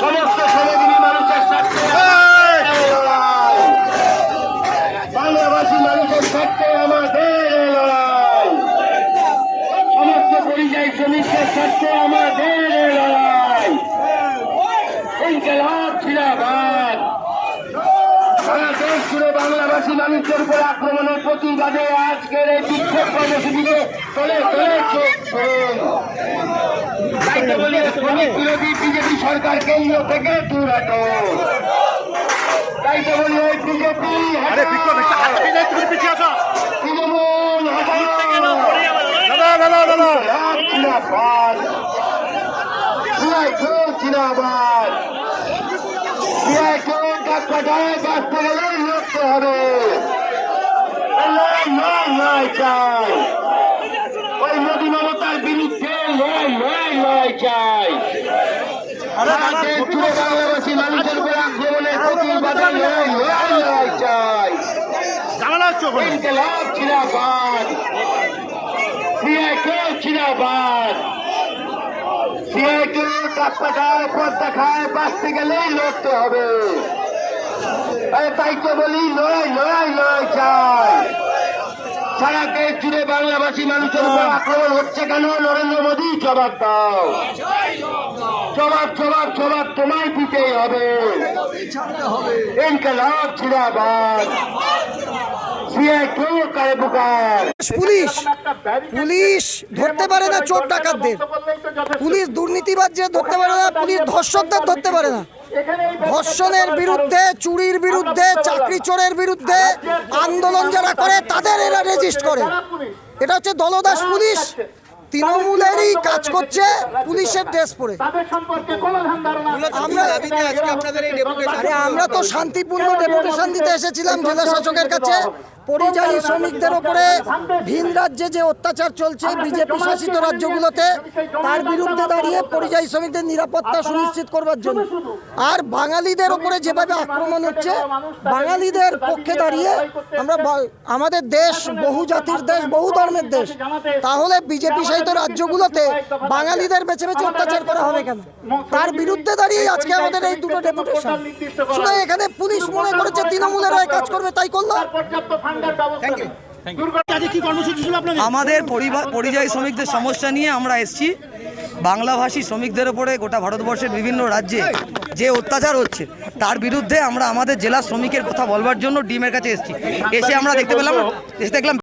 সমস্ত শ্রমজীবী মানুষের স্বার্থে। বাংলাভাষী মানুষের স্বার্থে আমাদের সমস্ত পরিযায়ী শ্রমিকদের স্বার্থে আমাদের লড়াই। ইনকেলাব জিন্দাবাদ সারা বাংলাভাষী মানুষের উপর আক্রমণের প্রতিবাদে আজকের এই বিক্ষোভ কর্মসূচিতে তলে তলে তো বলি শ্রমিক বিরোধী বিজেপি সরকার কেন্দ্র থেকে দূর হটো তাই তো বলি ওই বিজেপি হাত তৃণমূল সিআই কেউ কাটায় বাঁচতে গেলে লড়তে হবে লড়াই নয় নয় চাই ওই মোদী মমতার বিরুদ্ধে লড়াই নয় নয় চাই বাংলাভাষী মানুষের উপর আক্রমণের প্রতিবাদে লড়াই চাই। ইনকলাব সিআইকে সিআইকে বাঁচতে গেলেই লড়তে হবে। তাই তো বলি লড়াই লড়াই লড়াই চাই। সারা দেশ জুড়ে বাংলাভাষী মানুষের উপর আক্রমণ হচ্ছে কেন? নরেন্দ্র মোদী জবাব দাও। জবাব জবাব জবাব তোমায় দিতেই হবে। ইনকলাব ধরতে পারে না চোর পুলিশ যে ধরতে পারে না, পুলিশ ধরতে পারে না। ধর্ষণের বিরুদ্ধে, চুরির বিরুদ্ধে, চাকরি চোরের বিরুদ্ধে আন্দোলন যারা করে, তাদের এরা রেজিস্ট করে। এটা হচ্ছে দলদাস পুলিশ। তৃণমূলেরই কাজ করছে পুলিশের ড্রেস পরে। আমরা আমরা তো শান্তিপূর্ণ ডেপুটেশন দিতে এসেছিলাম জেলা শাসকের কাছে। পরিযায়ী শ্রমিকদের ওপরে ভিন রাজ্যে যে অত্যাচার চলছে বিজেপি শাসিত রাজ্যগুলোতে তার বিরুদ্ধে দাঁড়িয়ে পরিযায়ী শ্রমিকদের নিরাপত্তা সুনিশ্চিত করবার জন্য। আর বাঙালিদের ওপরে যেভাবে আক্রমণ হচ্ছে বাঙালিদের পক্ষে দাঁড়িয়ে আমরা আমাদের দেশ বহু জাতির দেশ বহু ধর্মের দেশ। তাহলে বিজেপি শাসিত রাজ্যগুলোতে বাঙালিদের বেছে বেছে অত্যাচার করা হবে কেন? তার বিরুদ্ধে দাঁড়িয়ে আজকে আমাদের এই দুটো ডেপুটেশন। শুধু এখানে পুলিশ মনে করেছে তৃণমূলের হয়ে কাজ করবে তাই করল? আমাদের পরিযায়ী শ্রমিকদের সমস্যা নিয়ে আমরা এসেছি। বাংলাভাষী শ্রমিকদের ওপরে গোটা ভারতবর্ষের বিভিন্ন রাজ্যে যে অত্যাচার হচ্ছে তার বিরুদ্ধে আমরা আমাদের জেলা শ্রমিকের কথা বলবার জন্য ডিমের কাছে এসছি। এসে আমরা দেখতে পেলাম এসে দেখলাম